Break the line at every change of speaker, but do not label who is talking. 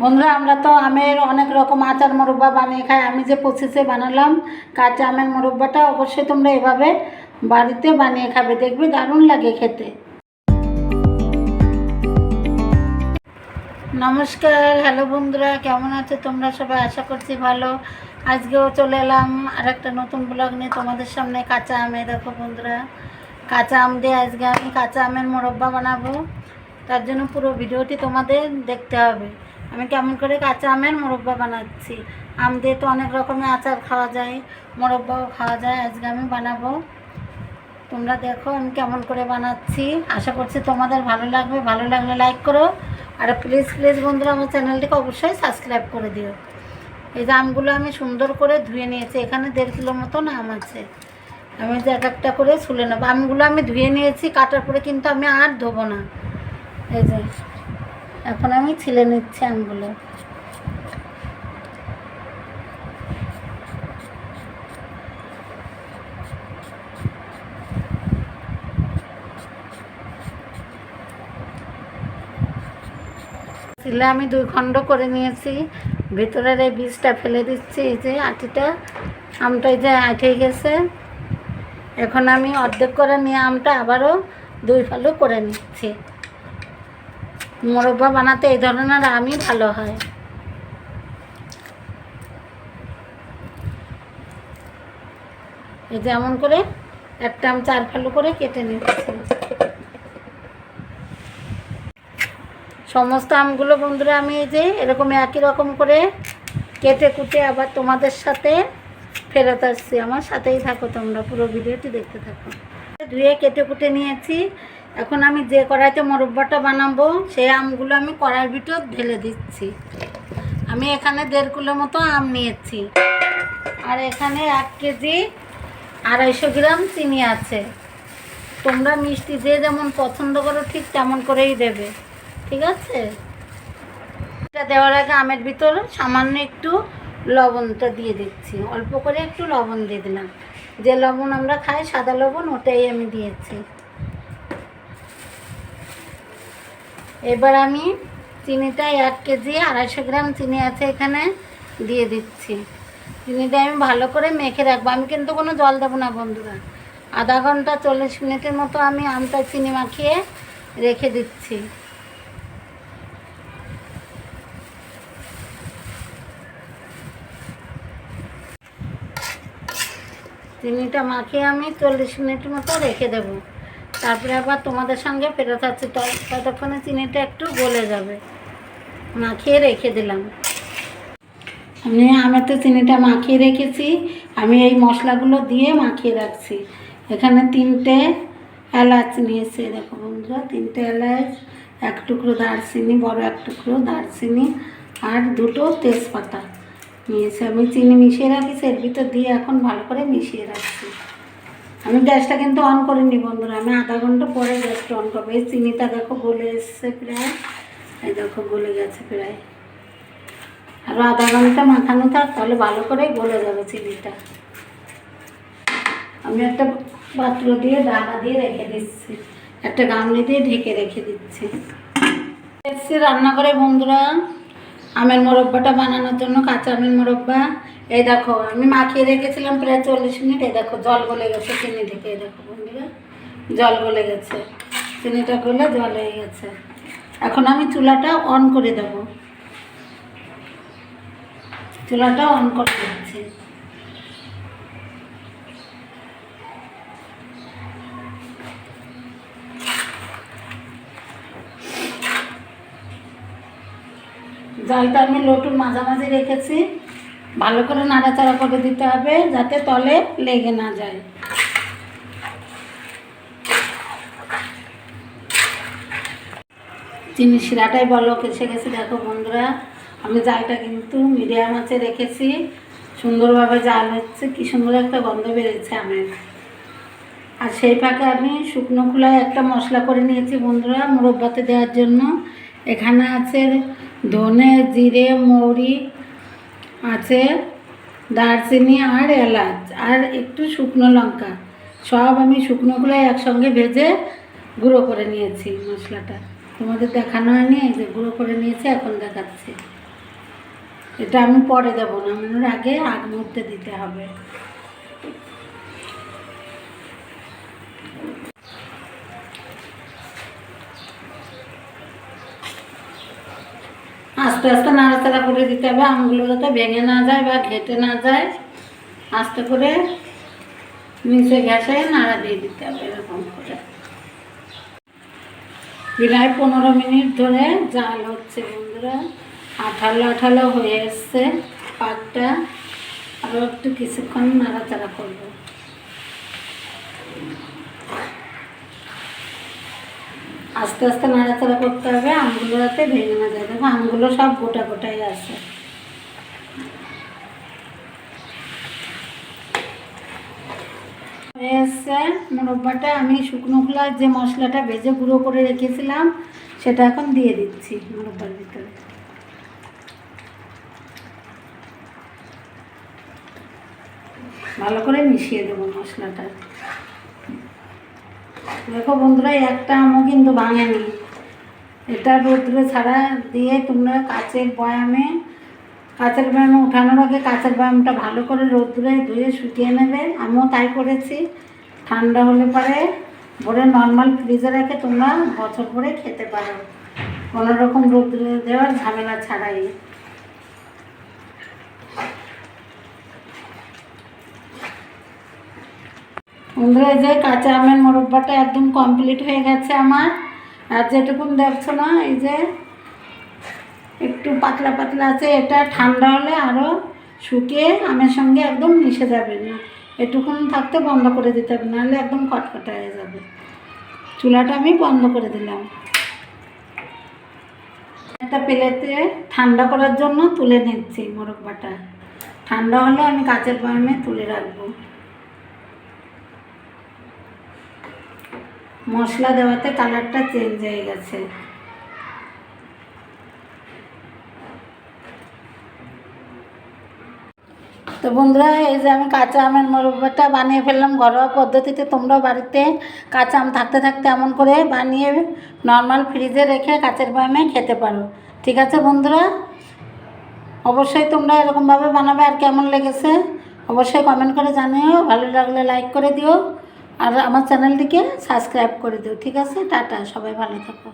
বন্ধুরা, আমরা তো আমের অনেক রকম আচার মোরব্বা বানিয়ে খাই। আমি যে প্রসেসে বানালাম কাঁচা আমের মোরব্বাটা অবশ্যই তোমরা এভাবে বাড়িতে বানিয়ে খাবে। দেখবে দারুণ লাগে খেতে। নমস্কার হ্যালো বন্ধুরা, কেমন আছো তোমরা? সবাই আশা করছি ভালো। আজকেও চলে এলাম আর একটা নতুন ব্লগ নিয়ে তোমাদের সামনে কাঁচা আমে। দেখো বন্ধুরা, কাঁচা আম দিয়ে আজকে আমি কাঁচা আমের মোরব্বা বানাবো। তার জন্য পুরো ভিডিওটি তোমাদের দেখতে হবে। আমি কেমন করে কাঁচা আমের মোরব্বা বানাচ্ছি। আম দিয়ে তো অনেক রকমের আচার খাওয়া যায়, মোরব্বাও খাওয়া যায়, আজকে আমি বানাবো। তোমরা দেখো আমি কেমন করে বানাচ্ছি। আশা করছি তোমাদের ভালো লাগবে। ভালো লাগলে লাইক করো। আর প্লিজ প্লিজ বন্ধুরা আমার চ্যানেলটিকে অবশ্যই সাবস্ক্রাইব করে দিও। এই যে আমগুলো আমি সুন্দর করে ধুয়ে নিয়েছি। এখানে দেড় কিলো মতন আম আছে। আমি যে এক একটা করে ছুলে নেব। আমগুলো আমি ধুয়ে নিয়েছি, কাটার পরে কিন্তু আমি আর ধোবো না। এই যে এখন আমি ছিলে নিচ্ছি আমগুলো ছিলে আমি দুই খণ্ড করে নিয়েছি। ভিতরের এই বীজটা ফেলে দিচ্ছি, এই যে আটিটা। আমটা এই যে আঠে গেছে। এখন আমি অর্ধেক করে নিয়ে আমটা আবারও দুই ফালু করে নিচ্ছি। মোরব্বা বানাতে এই ধরনের আমই ভালো হয়। এই যেমন করে একটা আম চার ফালু করে কেটে নিচ্ছি। সমস্ত আমগুলো বন্ধুরা আমি এই যে এরকম একই রকম করে কেটে কুটে আবার তোমাদের সাথে ফেরত আসছি। আমার সাথেই থাকো তোমরা, পুরো ভিডিওটি দেখতে থাকো। ধুয়ে কেটে কুটে নিয়েছি। এখন আমি যে কড়াইতে মোরব্বাটা বানাবো, সেই আমগুলো আমি কড়াইয়ের ভিতর ঢেলে দিচ্ছি। আমি এখানে দেড় কিলো মতো আম নিয়েছি। আর এখানে এক কেজি আড়াইশো গ্রাম চিনি আছে। তোমরা মিষ্টি যে যেমন পছন্দ করো, ঠিক তেমন করেই দেবে। ঠিক আছে? এটা দেওয়ার আগে আমের ভিতর সামান্য একটু লবণটা দিয়ে দিচ্ছি। অল্প করে একটু লবণ দিয়ে দিলাম। যে লবণ আমরা খাই, সাদা লবণ, ওটাই আমি দিয়েছি। এবার আমি চিনিটা এক কেজি, আড়াইশো গ্রাম চিনি আছে এখানে দিয়ে দিচ্ছি। চিনিটা আমি ভালো করে মেখে রাখব। আমি কিন্তু কোনো জল দেবো না বন্ধুরা। আধা ঘণ্টা চল্লিশ মিনিটের মতো আমি আমটা চিনি মাখিয়ে রেখে দিচ্ছি। চিনিটা মাখিয়ে আমি চল্লিশ মিনিট মতো রেখে দেব। তারপরে আবার তোমাদের সঙ্গে ফেরত আছে ততক্ষণে চিনিটা একটু গলে যাবে। মাখিয়ে রেখে দিলাম। আমি আমার তো চিনিটা মাখিয়ে রেখেছি। আমি এই মশলাগুলো দিয়ে মাখিয়ে রাখছি। এখানে তিনটে এলাচ নিয়েছি। দেখো বন্ধুরা, তিনটে এলাচ, এক টুকরো দারচিনি, বড় এক টুকরো দারচিনি আর দুটো তেজপাতা নিয়েছি। আমি চিনি মিশিয়ে রাখিছি, এর ভিতর দিয়ে এখন ভালো করে মিশিয়ে রাখছি। আমি গ্যাসটা কিন্তু অন করিনি বন্ধুরা, আমি আধা ঘণ্টা পরে গ্যাসটা অন করব। এই চিনিটা দেখো গলে এসছে প্রায়। এই দেখো গলে গেছে প্রায়। আরও আধা ঘণ্টা মাখানো থাক তাহলে ভালো করে গলে যাবে চিনিটা। আমি একটা পাত্র দিয়ে ঢাকা দিয়ে রেখে দিচ্ছি। একটা গামলি দিয়ে ঢেকে রেখে দিচ্ছি। এসছি রান্নাঘরে বন্ধুরা। আমের মোরব্বাটা বানানোর জন্য কাঁচা আমের মোরব্বা। এই দেখো, আমি মাখিয়ে রেখেছিলাম প্রায় চল্লিশ মিনিট। এই দেখো, জল গলে গেছে চিনি থেকে। এই দেখো বন্ধুরা, জল গলে গেছে। চিনিটা গলে জল হয়ে গেছে। এখন আমি চুলাটা অন করে দেব। চুলাটা অন করে দিচ্ছি। জলটা আমি লটুর মাঝামাঝি রেখেছি। ভালো করে নাড়াচাড়া করে দিতে হবে যাতে তলে লেগে না যায়। চিনি শিরাটাই বলো এসে গেছে, দেখো বন্ধুরা, আমি জালটা কিন্তু মিডিয়াম আছে রেখেছি। সুন্দরভাবে জাল হচ্ছে, কি সুন্দর একটা গন্ধ বেড়েছে আমের। আর সেই ফাঁকে আমি শুকনো খোলায় একটা মশলা করে নিয়েছি বন্ধুরা, মুরব্বাতে দেওয়ার জন্য। এখানে আছে ধনে, জিরে, মৌরি আছে দারচিনি আর এলাচ আর একটু শুকনো লঙ্কা। সব আমি শুকনোগুলো একসঙ্গে ভেজে গুঁড়ো করে নিয়েছি মশলাটা। তোমাদের দেখানো হয়নি, এই যে গুঁড়ো করে নিয়েছি, এখন দেখাচ্ছি। এটা আমি পরে দেবো না, আমার আগে আগ মুহূর্তে দিতে হবে। আস্তে আস্তে নাড়াচাড়া করে দিতে হবে আমগুলো যাতে ভেঙে না যায় বা ঘেটে না যায়। আস্তে করে নিচে গ্যাসে নাড়া দিয়ে দিতে হবে এরকম করে। প্রায় পনেরো মিনিট ধরে জাল হচ্ছে বন্ধুরা। আঠালো আঠালো হয়ে এসছে পাকটা আরও একটু কিছুক্ষণ নাড়াচাড়া করব। আস্তে আস্তে নাড়াচাড়া করতে হবে আমগুলো যাতে ভেঙে না যায় দেখো আমগুলো সব গোটা গোটাই আছে। হয়ে এসছে। মোরব্বাটা আমি শুকনো খোলার যে মশলাটা ভেজে গুঁড়ো করে রেখেছিলাম, সেটা এখন দিয়ে দিচ্ছি মোরব্বার ভিতরে। ভালো করে মিশিয়ে দেবো মশলাটা। দেখো বন্ধুরা একটা আমও কিন্তু ভাঙেনি। এটা রোদ্রে ছাড়া দিয়ে তোমরা কাচের বয়ামে কাচের বয়ামে উঠানোর আগে কাচের বয়ামটা ভালো করে রোদ্রে ধুয়ে শুকিয়ে নেবে। আমিও তাই করেছি। ঠান্ডা হলে পরে ভরে নর্মাল ফ্রিজে রেখে তোমরা বছর ভরে খেতে পারো। কোনো রকম রোদ্রে দেওয়ার ঝামেলা ছাড়াই। বন্ধুরা যে কাঁচা আমের মোরব্বাটা একদম কমপ্লিট হয়ে গেছে আমার। আর যেটুকুন দেখছ না, এই যে একটু পাতলা পাতলা আছে, এটা ঠান্ডা হলে আরও শুকিয়ে আমের সঙ্গে একদম মিশে যাবে না। এটুকুন থাকতে বন্ধ করে দিতে হবে, নাহলে একদম কটকটা হয়ে যাবে। চুলাটা আমি বন্ধ করে দিলাম। একটা প্লেটে ঠান্ডা করার জন্য তুলে নিচ্ছি মোরব্বাটা। ঠান্ডা হলে আমি কাঁচের বয়ামে তুলে রাখব। মশলা দেওয়াতে কালারটা চেঞ্জ হয়ে গেছে। তো বন্ধুরা, এই যে আমি কাঁচা আমের মোরব্বাটা বানিয়ে ফেললাম ঘরোয়া পদ্ধতিতে। তোমরাও বাড়িতে কাঁচা আম থাকতে থাকতে এমন করে বানিয়ে নর্মাল ফ্রিজে রেখে কাঁচের বয়ামে খেতে পারো। ঠিক আছে বন্ধুরা? অবশ্যই তোমরা এরকমভাবে বানাবে আর কেমন লেগেছে অবশ্যই কমেন্ট করে জানিও। ভালো লাগলে লাইক করে দিও। আর আমার চ্যানেলটিকে সাবস্ক্রাইব করে দিও ঠিক আছে? টাটা সবাই ভালো থাকো।